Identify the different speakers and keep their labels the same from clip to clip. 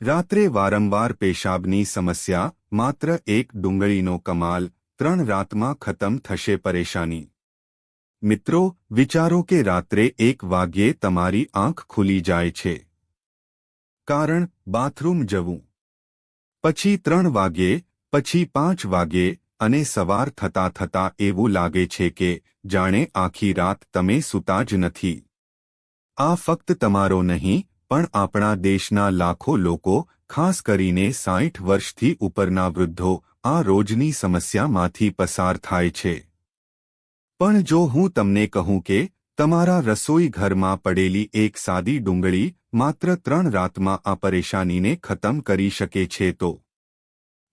Speaker 1: રાત્રે વારંવાર પેશાબની સમસ્યા, માત્ર એક ડુંગળીનો કમાલ, ત્રણ રાતમાં ખતમ થશે પરેશાની. મિત્રો, વિચારો કે રાત્રે એક વાગ્યે તમારી આંખ ખુલી જાય છે. કારણ, બાથરૂમ જવું. પછી ત્રણ વાગ્યે, પછી પાંચ વાગ્યે, અને સવાર થતા થતા એવું લાગે છે કે, જાણે આખી રાત તમે સૂતા જ નથી. આ ફક્ત તમારો નહીં પણ આપણા દેશના લાખો લોકો, ખાસ કરીને સાઠ વર્ષથી ઉપરના વૃદ્ધો, આ રોજની સમસ્યામાંથી પસાર થાય છે. પણ જો હું તમને કહું કે, તમારા રસોઈ ઘરમાં પડેલી એક સાદી ડુંગળી માત્ર ત્રણ રાતમાં આ પરેશાનીને ખતમ કરી શકે છે તો?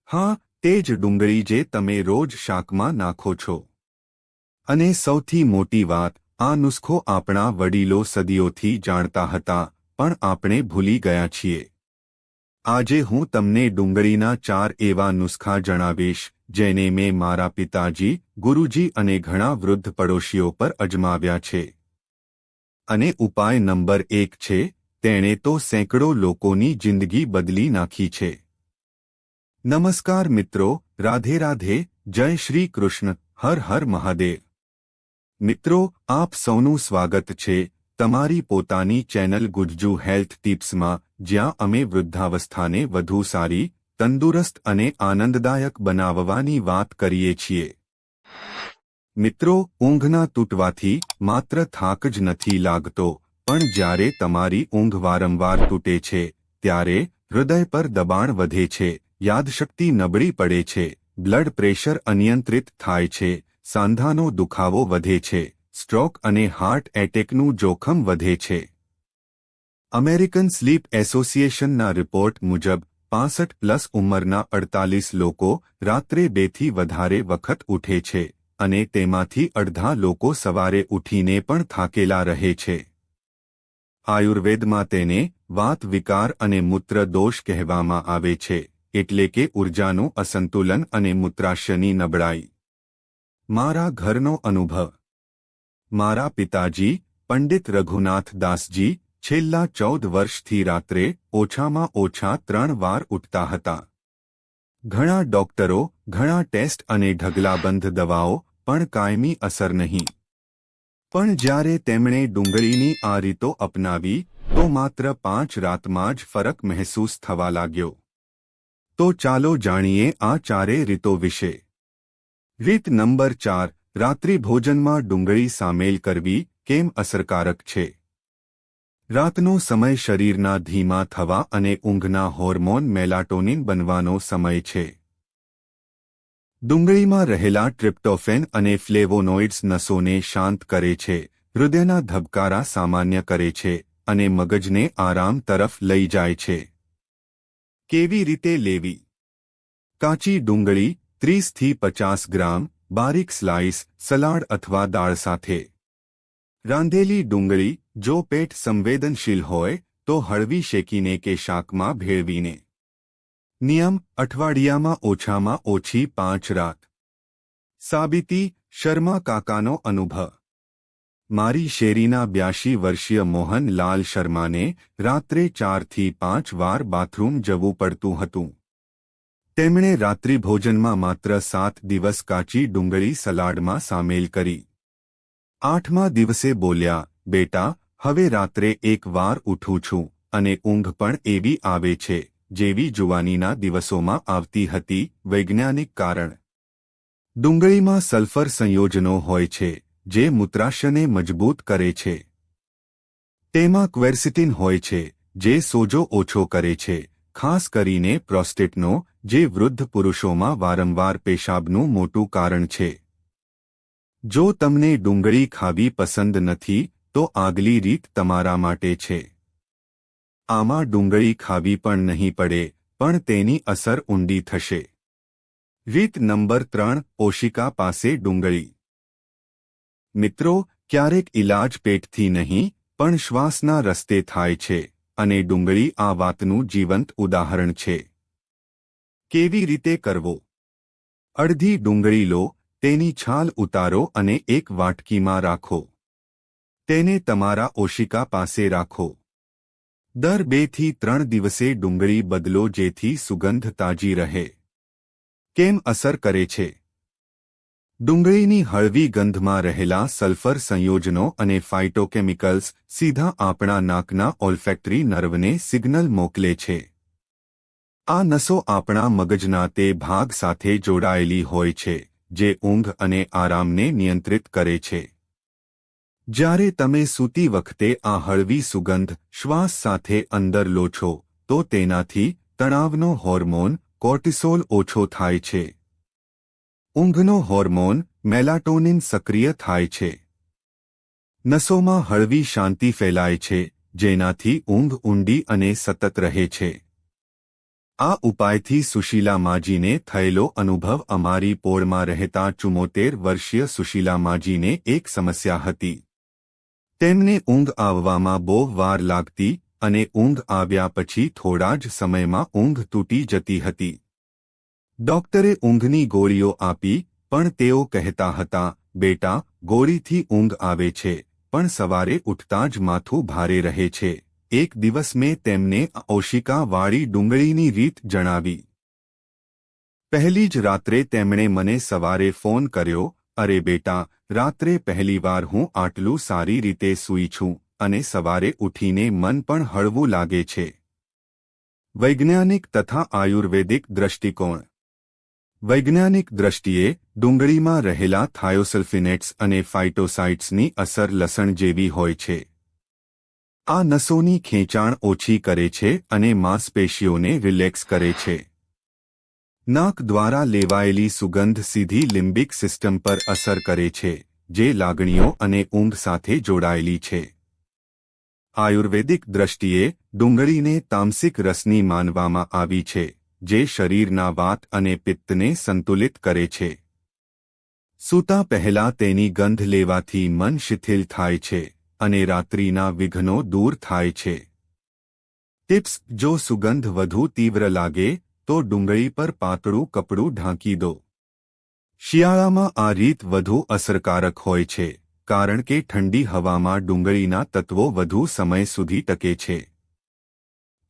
Speaker 1: હા, તે જ ડુંગળી જે તમે રોજ શાકમાં નાખો છો. અને સૌથી મોટી વાત, આ નુસ્ખો આપણા વડીલો સદીઓથી જાણતા હતા પણ આપણે ભૂલી ગયા છીએ. આજે હું તમને ડુંગળીના ચાર એવા નુસ્ખા જણાવીશ, જેને મેં મારા પિતાજી, ગુરુજી અને ઘણા વૃદ્ધ પડોશીઓ પર અજમાવ્યા છે. અને ઉપાય નંબર એક છે, તેણે તો સેંકડો લોકોની જિંદગી બદલી નાખી છે. નમસ્કાર મિત્રો, રાધે રાધે, જય શ્રી કૃષ્ણ, હર હર મહાદેવ. મિત્રો, આપ સૌનું સ્વાગત છે તમારી પોતાની ચેનલ ગુજ્જુ હેલ્થ ટિપ્સમાં, જ્યાં અમે વૃદ્ધાવસ્થાને વધુ સારી, તંદુરસ્ત અને આનંદદાયક બનાવવાની વાત કરીએ છીએ. મિત્રો, ઊંઘના તૂટવાથી માત્ર થાક જ નથી લાગતો, પણ જ્યારે તમારી ઊંઘ વારંવાર તૂટે છે, ત્યારે હૃદય પર દબાણ વધે છે, યાદશક્તિ નબળી પડે છે, બ્લડ પ્રેશર અનિયંત્રિત થાય છે, સાંધાનો દુખાવો વધે છે. સ્ટ્રોક અને હાર્ટ એટેકનું જોખમ વધે છે. અમેરિકન સ્લીપ એસોસિએશનના રિપોર્ટ મુજબ, પાસઠ પ્લસ ઉંમરના અડતાલીસ લોકો રાત્રે બેથી વધારે વખત ઉઠે છે અને તેમાંથી અડધા લોકો સવારે ઉઠીને પણ થાકેલા રહે છે. આયુર્વેદમાં તેને વાત વિકાર અને મૂત્ર દોષ કહેવામાં આવે છે, એટલે કે ઉર્જાનું અસંતુલન અને મૂત્રાશયની નબળાઈ. મારા ઘરનો અનુભવ મારા પિતાજી, પંડિત રઘુનાથ દાસજી, છેલ્લા ચૌદ વર્ષથી રાત્રે ઓછામાં ઓછા ત્રણ વાર ઉઠતા હતા. ઘણા ડોક્ટરો, ઘણા ટેસ્ટ અને ઢગલાબંધ દવાઓ પણ કાયમી અસર નહીં. પણ જ્યારે તેમણે ડુંગળીની આ રીતો અપનાવી, તો માત્ર પાંચ રાતમાં જ ફરક મહેસૂસ થવા લાગ્યો. તો ચાલો જાણીએ આ ચારે રીતો વિશે. રીત નંબર ચાર રાત્રિ ભોજનમાં ડુંગળી સામેલ કરવી કેમ અસરકારક છે? રાતનો સમય શરીરના ધીમા થવા અને ઊંઘના હોર્મોન મેલાટોનિન બનવાનો સમય છે. ડુંગળીમાં રહેલા ટ્રિપ્ટોફેન અને ફ્લેવોનોઇડ્સ નસોને શાંત કરે છે, હૃદયના ધબકારા સામાન્ય કરે છે અને મગજને આરામ તરફ લઈ જાય છે. કેવી રીતે લેવી? કાચી ડુંગળી ત્રીસથી પચાસ ગ્રામ બારીક સ્લાઇસ સલાડ અથવા દાળ સાથે. રાંધેલી ડુંગળી, જો પેટ સંવેદનશીલ હોય, તો હળવી શેકીને કે શાકમાં ભેળવીને. નિયમ, અઠવાડિયામાં ઓછામાં ઓછી પાંચ રાત. સાબિતી, શર્મા કાકાનો અનુભવ. મારી શેરીના બ્યાશી વર્ષીય મોહન લાલ શર્માને રાત્રે ચારથી પાંચ વાર બાથરૂમ જવું પડતું હતું. તેમણે રાત્રિભોજનમાં માત્ર સાત દિવસ કાચી ડુંગળી સલાડમાં સામેલ કરી. આઠમા દિવસે બોલ્યા, બેટા, હવે રાત્રે એક વાર ઉઠું છું અને ઊંઘ પણ એવી આવે છે, જેવી જુવાનીના દિવસોમાં આવતી હતી, વૈજ્ઞાનિક કારણ. ડુંગળીમાં સલ્ફર સંયોજનો હોય છે, જે મૂત્રાશયને મજબૂત કરે છે. તેમાં ક્વેર્સિટિન હોય છે, જે સોજો ઓછો કરે છે, ખાસ કરીને પ્રોસ્ટેટનો જે વૃદ્ધ પુરુષોમાં વારંવાર પેશાબનું મોટું કારણ છે. જો તમને ડુંગળી ખાવી પસંદ નથી, તો આગલી રીત તમારા માટે છે. આમાં ડુંગળી ખાવી પણ નહીં પડે, પણ તેની અસર ઊંડી થશે. રીત નંબર ત્રણ ઓશિકા પાસે ડુંગળી. મિત્રો, ક્યારેક ઇલાજ પેટથી નહીં, પણ શ્વાસના રસ્તે થાય છે, અને ડુંગળી આ વાતનું જીવંત ઉદાહરણ છે. કેવી રીતે કરવો? અડધી ડુંગળી લો, તેની છાલ ઉતારો અને એક વાટકીમાં રાખો. તેને તમારા ઓશિકા પાસે રાખો. દર બેથી ત્રણ દિવસે ડુંગળી બદલો જેથી સુગંધ તાજી રહે. કેમ અસર કરે છે? ડુંગળીની હળવી ગંધમાં રહેલા સલ્ફર સંયોજનો અને ફાઇટોકેમિકલ્સ સીધા આપણા નાકના ઓલ્ફેક્ટરી નર્વને સિગ્નલ મોકલે છે. આ નસો આપણા મગજના તે ભાગ સાથે જોડાયેલી હોય છે, જે ઊંઘ અને આરામને નિયંત્રિત કરે છે. જ્યારે તમે સૂતી વખતે આ હળવી સુગંધ શ્વાસ સાથે અંદર લો છો, તો તેનાથી તણાવનો હોર્મોન કોર્ટિસોલ ઓછો થાય છે. ઊંઘનો હોર્મોન મેલાટોનિન સક્રિય થાય છે. નસોમાં હળવી શાંતિ ફેલાય છે, જેનાથી ઊંઘ ઊંડી અને સતત રહે છે. આ ઉપાયથી સુશીલા માજીને થયેલો અનુભવ અમારી પોળમાં રહેતા ચુમોતેર વર્ષીય સુશીલા માજીને એક સમસ્યા હતી. તેમને ઊંઘ આવવામાં બહુ વાર લાગતી અને ઊંઘ આવ્યા પછી થોડા જ સમયમાં ઊંઘ તૂટી જતી હતી. ડોક્ટરે ઊંઘની ગોળીઓ આપી, પણ તેઓ કહેતા હતા, બેટા, ગોળીથી ઊંઘ આવે છે, પણ સવારે ઉઠતા જ માથું ભારે રહે છે. એક દિવસ મેં તેમને ઓશિકાવાળી ડુંગળીની રીત જણાવી. પહેલી જ રાત્રે તેમણે મને સવારે ફોન કર્યો, અરે બેટા, રાત્રે પહેલીવાર હું આટલું સારી રીતે સૂઈ છું અને સવારે ઉઠીને મન પણ હળવું લાગે છે. વૈજ્ઞાનિક તથા આયુર્વેદિક દ્રષ્ટિકોણ. વૈજ્ઞાનિક દ્રષ્ટિએ ડુંગળીમાં રહેલા થાયોસલ્ફિનેટ્સ અને ફાઇટોસાઇટ્સની અસર લસણ જેવી હોય છે. આ નસોની ખેંચાણ ઓછી કરે છે અને માંસપેશીઓને રિલેક્સ કરે છે. નાક દ્વારા લેવાયેલી સુગંધ સીધી લિમ્બિક સિસ્ટમ પર અસર કરે છે, જે લાગણીઓ અને ઊંઘ સાથે જોડાયેલી છે. આયુર્વેદિક દ્રષ્ટિએ ડુંગળીને તામસિક રસની માનવામાં આવી છે, જે શરીરના વાત અને પિત્તને સંતુલિત કરે છે. સૂતા પહેલા તેની ગંધ લેવાથી મન શિથિલ થાય છે. અને રાત્રિના વિઘ્નો દૂર થાય છે. ટિપ્સ, જો સુગંધ વધુ તીવ્ર લાગે, તો ડુંગળી પર પાતળું કપડું ઢાંકી દો. શિયાળામાં આ રીત વધુ અસરકારક હોય છે, કારણ કે ઠંડી હવામાં ડુંગળીના તત્વો વધુ સમય સુધી ટકે છે.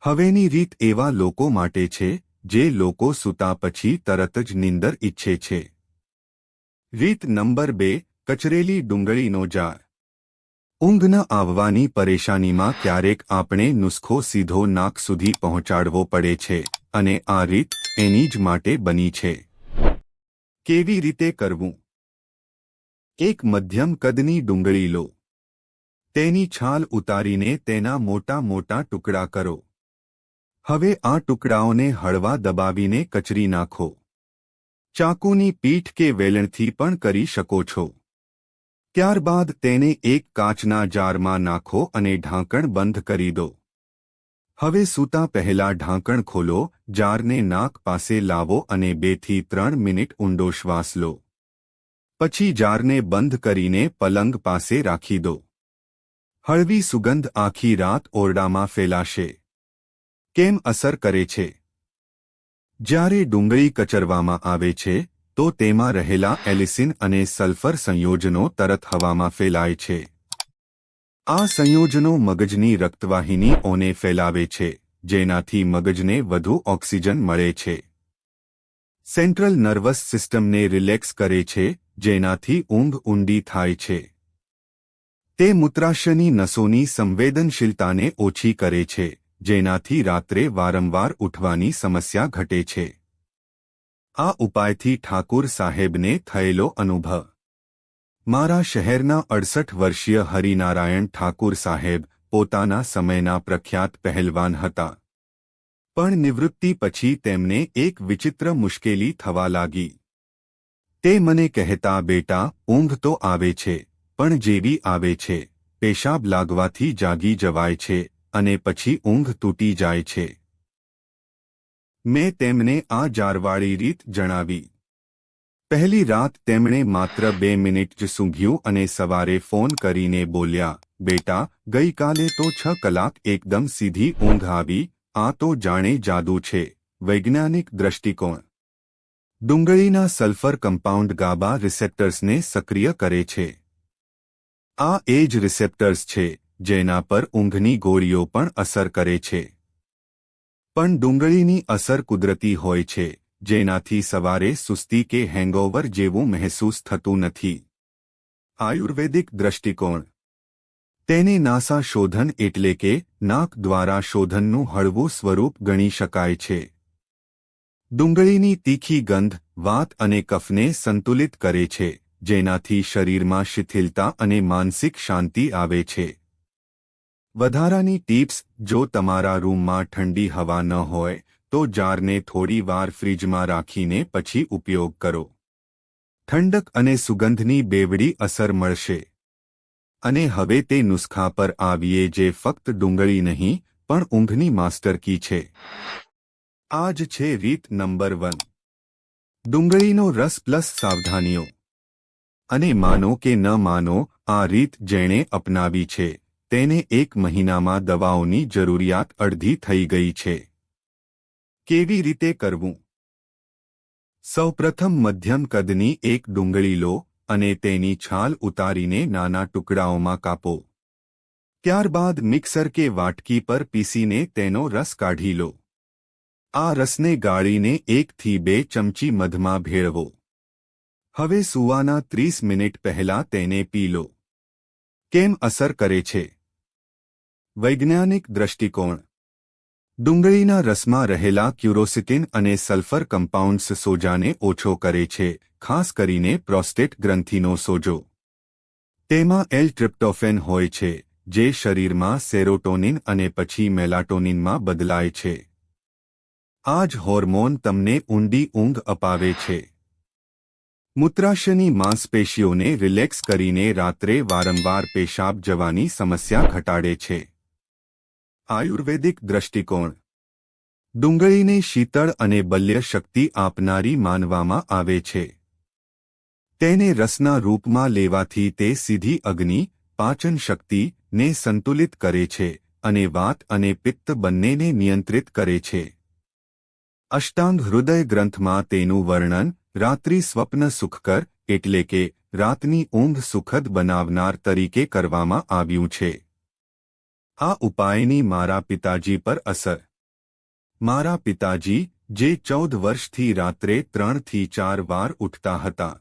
Speaker 1: હવેની રીત એવા લોકો માટે છે, જે લોકો સૂતા પછી તરત જ નીંદર ઈચ્છે છે. રીત નંબર બે, કચરેલી ડુંગળીનો જાર ઊંઘ ન આવવાની પરેશાનીમાં ક્યારેક આપણે નુસ્ખો સીધો નાક સુધી પહોંચાડવો પડે છે અને આ રીત એની જ માટે બની છે. કેવી રીતે કરવું? એક મધ્યમ કદની ડુંગળી લો. તેની છાલ ઉતારીને તેના મોટા મોટા ટુકડા કરો. હવે આ ટુકડાઓને હળવા દબાવીને કચરી નાખો. ચાકુની પીઠ કે વેલણથી પણ કરી શકો છો. ત્યારબાદ તેને એક કાચના જારમાં નાખો અને ઢાંકણ બંધ કરી દો. હવે સૂતા પહેલા ઢાંકણ ખોલો, જારને નાક પાસે લાવો અને બેથી ત્રણ મિનિટ ઊંડો શ્વાસ લો. પછી જારને બંધ કરીને પલંગ પાસે રાખી દો. હળવી સુગંધ આખી રાત ઓરડામાં ફેલાશે. કેમ અસર કરે છે? જ્યારે ડુંગળી કચરવામાં આવે છે તો તેમાં રહેલા એલિસિન અને સલ્ફર સંયોજનો તરત હવામાં ફેલાય છે. આ સંયોજનો મગજની રક્તવાહિનીઓને ફેલાવે છે, જેનાથી મગજને વધુ ઓક્સિજન મળે છે. સેન્ટ્રલ નર્વસ સિસ્ટમને રિલેક્સ કરે છે, જેનાથી ઊંઘ ઊંડી થાય છે. તે મૂત્રાશયની નસોની સંવેદનશીલતાને ઓછી કરે છે, જેનાથી રાત્રે વારંવાર ઉઠવાની સમસ્યા ઘટે છે. આ ઉપાયથી ઠાકુર સાહેબને થયેલો અનુભવ. મારા શહેરના અડસઠ વર્ષીય હરિનારાયણ ઠાકુર સાહેબ પોતાના સમયના પ્રખ્યાત પહેલવાન હતા. પણ નિવૃત્તિ પછી તેમને એક વિચિત્ર મુશ્કેલી થવા લાગી. તે મને કહેતા, બેટા, ઊંઘ તો આવે છે, પણ જેવી આવે છે, પેશાબ લાગવાથી જાગી જવાય છે અને પછી ઊંઘ તૂટી જાય છે. મેં તેમને આ જારવાળી રીત જણાવી. પહેલી રાત તેમણે માત્ર બે મિનિટ જ સૂંઘ્યું અને સવારે ફોન કરીને બોલ્યા, બેટા, ગઈકાલે તો છ કલાક એકદમ સીધી ઊંઘ આવી, આ તો જાણે જાદુ છે, વૈજ્ઞાનિક દ્રષ્ટિકોણ. ડુંગળીના સલ્ફર કમ્પાઉન્ડ ગાબા રિસેપ્ટર્સને સક્રિય કરે છે. આ એ જ રિસેપ્ટર્સ છે, જેના પર ઊંઘની ગોળીઓ પણ અસર કરે છે. પણ ડુંગળીની અસર કુદરતી હોય છે, જેનાથી સવારે સુસ્તી કે હેંગઓવર જેવું મહેસૂસ થતું નથી. આયુર્વેદિક દ્રષ્ટિકોણ. તેને નાસા શોધન એટલે કે નાક દ્વારા શોધનનું હળવું સ્વરૂપ ગણી શકાય છે. ડુંગળીની તીખી ગંધ, વાત અને કફને સંતુલિત કરે છે, જેનાથી શરીરમાં શિથિલતા અને માનસિક શાંતિ આવે છે. વધારાની ટીપ્સ, જો તમારા રૂમમાં ઠંડી હવા ન હોય, તો જારને થોડી વાર ફ્રીજમાં રાખીને પછી ઉપયોગ કરો. ઠંડક અને સુગંધની બેવડી અસર મળશે. અને હવે તે નુસ્ખા પર આવીએ જે ફક્ત ડુંગળી નહીં, પણ ઊંઘની માસ્ટર કી છે. આ જ છે રીત નંબર વન. ડુંગળીનો રસ પ્લસ સાવધાનીઓ. અને માનો કે ન માનો, આ રીત જેણે અપનાવી છે. તેને એક મહિનામાં દવાઓની જરૂરિયાત અડધી થઈ ગઈ છે. કેવી રીતે કરવું? સૌપ્રથમ મધ્યમ કદની એક ડુંગળી લો અને તેની છાલ ઉતારીને નાના ટુકડાઓમાં કાપો. ત્યારબાદ મિક્સર કે વાટકી પર પીસીને તેનો રસ કાઢી લો. આ રસને ગાળીને એકથી બે ચમચી મધમાં ભેળવો. હવે સૂવાના ત્રીસ મિનિટ પહેલા તેને પી લો. કેમ અસર કરે છે? વૈજ્ઞાનિક દ્રષ્ટિકોણ. ડુંગળીના રસમાં રહેલા ક્યુરોસિટિન અને સલ્ફર કમ્પાઉન્ડ્સ સોજાને ઓછો કરે છે, ખાસ કરીને પ્રોસ્ટેટ ગ્રંથિનો સોજો. તેમાં એલ ટ્રિપ્ટોફેન હોય છે, જે શરીરમાં સેરોટોનિન અને પછી મેલાટોનિનમાં બદલાય છે. આ જ હોર્મોન તમને ઊંડી ઊંઘ અપાવે છે. મૂત્રાશયની માંસપેશીઓને રિલેક્સ કરીને રાત્રે વારંવાર પેશાબ જવાની સમસ્યા ઘટાડે છે. આયુર્વેદિક દ્રષ્ટિકોણ. ડુંગળીને શીતળ અને બલ્ય શક્તિ આપનારી માનવામાં આવે છે. તેને રસના રૂપમાં લેવાથી તે સીધી અગ્નિ, પાચન શક્તિને સંતુલિત કરે છે અને વાત અને પિત્ત બંનેને નિયંત્રિત કરે છે. અષ્ટાંગ હૃદય ગ્રંથમાં તેનું વર્ણન રાત્રિ સ્વપ્ન સુખકર એટલે કે રાતની ઊંઘ સુખદ બનાવનાર તરીકે કરવામાં આવ્યું છે. આ ઉપાયની મારા પિતાજી પર અસર. મારા પિતાજી, જે ચૌદ વર્ષથી રાત્રે ત્રણથી ચાર વાર ઉઠતા હતા.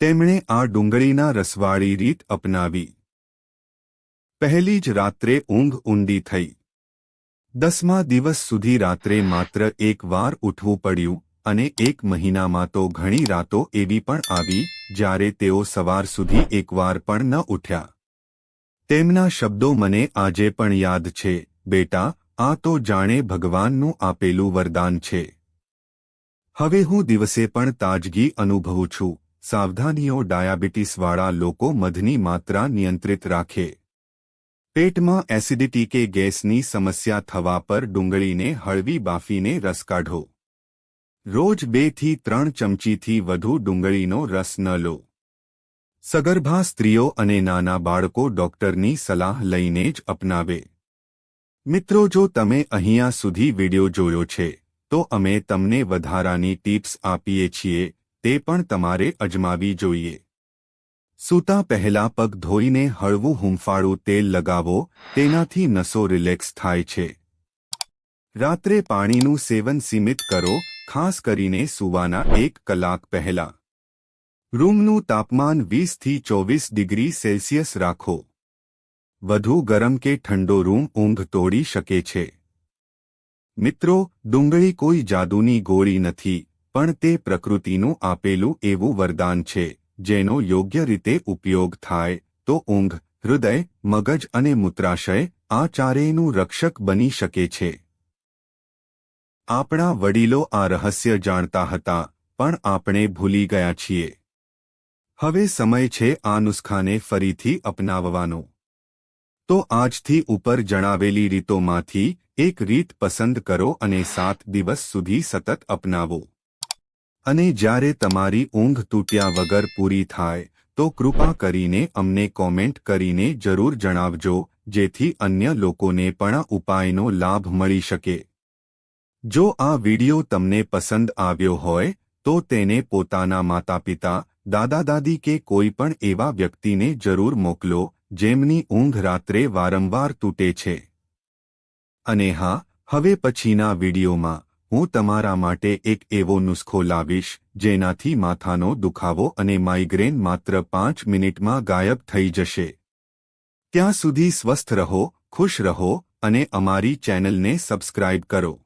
Speaker 1: તેમણે આ ડુંગળીના રસવાળી રીત અપનાવી. પહેલી જ રાત્રે ઊંઘ ઊંડી થઈ. દસમા દિવસ સુધી રાત્રે માત્ર એક વાર ઉઠવું પડ્યું અને એક મહિનામાં તો ઘણી રાતો એવી પણ આવી, જ્યારે તેઓ સવાર સુધી એકવાર પણ ન ઉઠ્યા. તેમના શબ્દો મને આજે પણ યાદ છે, બેટા, આ તો જાણે ભગવાનનું આપેલું વરદાન છે. હવે હું દિવસે પણ તાજગી અનુભવું છું, સાવધાનીઓ ડાયાબિટીસવાળા લોકો મધની માત્રા નિયંત્રિત રાખે. પેટમાં એસિડિટી કે ગેસની સમસ્યા થવા પર ડુંગળીને હળવી બાફીને રસ કાઢો. રોજ બેથી ત્રણ ચમચીથી વધુ ડુંગળીનો રસ ન લો. સગર્ભા સ્ત્રીઓ અને નાના બાળકો ડોક્ટરની સલાહ લઈને જ અપનાવે. મિત્રો, જો તમે અહીંયા સુધી વિડિયો જોયો છે, તો અમે તમને વધારાની ટિપ્સ આપીએ છીએ, તે પણ તમારે અજમાવી જોઈએ. સૂતા પહેલા પગ ધોઈને હળવું હુંફાળું તેલ લગાવો, તેનાથી નસો રિલેક્સ થાય છે. રાત્રે પાણીનું સેવન સીમિત કરો, ખાસ કરીને સૂવાના એક કલાક પહેલા. રૂમનું તાપમાન વીસથી ચોવીસ ડિગ્રી સેલ્સિયસ રાખો. વધુ ગરમ કે ઠંડો રૂમ ઊંઘ તોડી શકે છે. મિત્રો, ડુંગળી કોઈ જાદુની ગોળી નથી, પણ તે પ્રકૃતિનું આપેલું એવું વરદાન છે, જેનો યોગ્ય રીતે ઉપયોગ થાય, તો ઊંઘ, હૃદય, મગજ અને મૂત્રાશય, આ ચારેયનું રક્ષક બની શકે છે. આપણા વડીલો આ રહસ્ય જાણતા હતા, પણ આપણે ભૂલી ગયા છીએ. હવે સમય છે આ નુસ્ખાને ફરીથી અપનાવવાનો. તો આજથી ઉપર જણાવેલી રીતોમાંથી એક રીત પસંદ કરો અને સાત દિવસ સુધી સતત અપનાવો. અને જ્યારે તમારી ઊંઘ તૂટ્યા વગર પૂરી થાય, તો કૃપા કરીને અમને કોમેન્ટ કરીને જરૂર જણાવજો, જેથી અન્ય લોકોને પણ ઉપાયનો લાભ મળી શકે. જો આ વિડિયો તમને પસંદ આવ્યો હોય, તો તેને પોતાના માતાપિતા દાદા દાદી કે કોઈ પણ એવા વ્યક્તિને જરૂર મોકલો, જેમની ઊંઘ રાત્રે વારંવાર તૂટે છે. અને હા, હવે પછીના વિડીયોમાં, હું તમારા માટે એક એવો નુસ્ખો લાવીશ, જેનાથી માથાનો દુખાવો અને માઇગ્રેન માત્ર પાંચ મિનિટમાં ગાયબ થઈ જશે. ત્યાં સુધી સ્વસ્થ રહો, ખુશ રહો, અને અમારી ચેનલને સબસ્ક્રાઇબ કરો.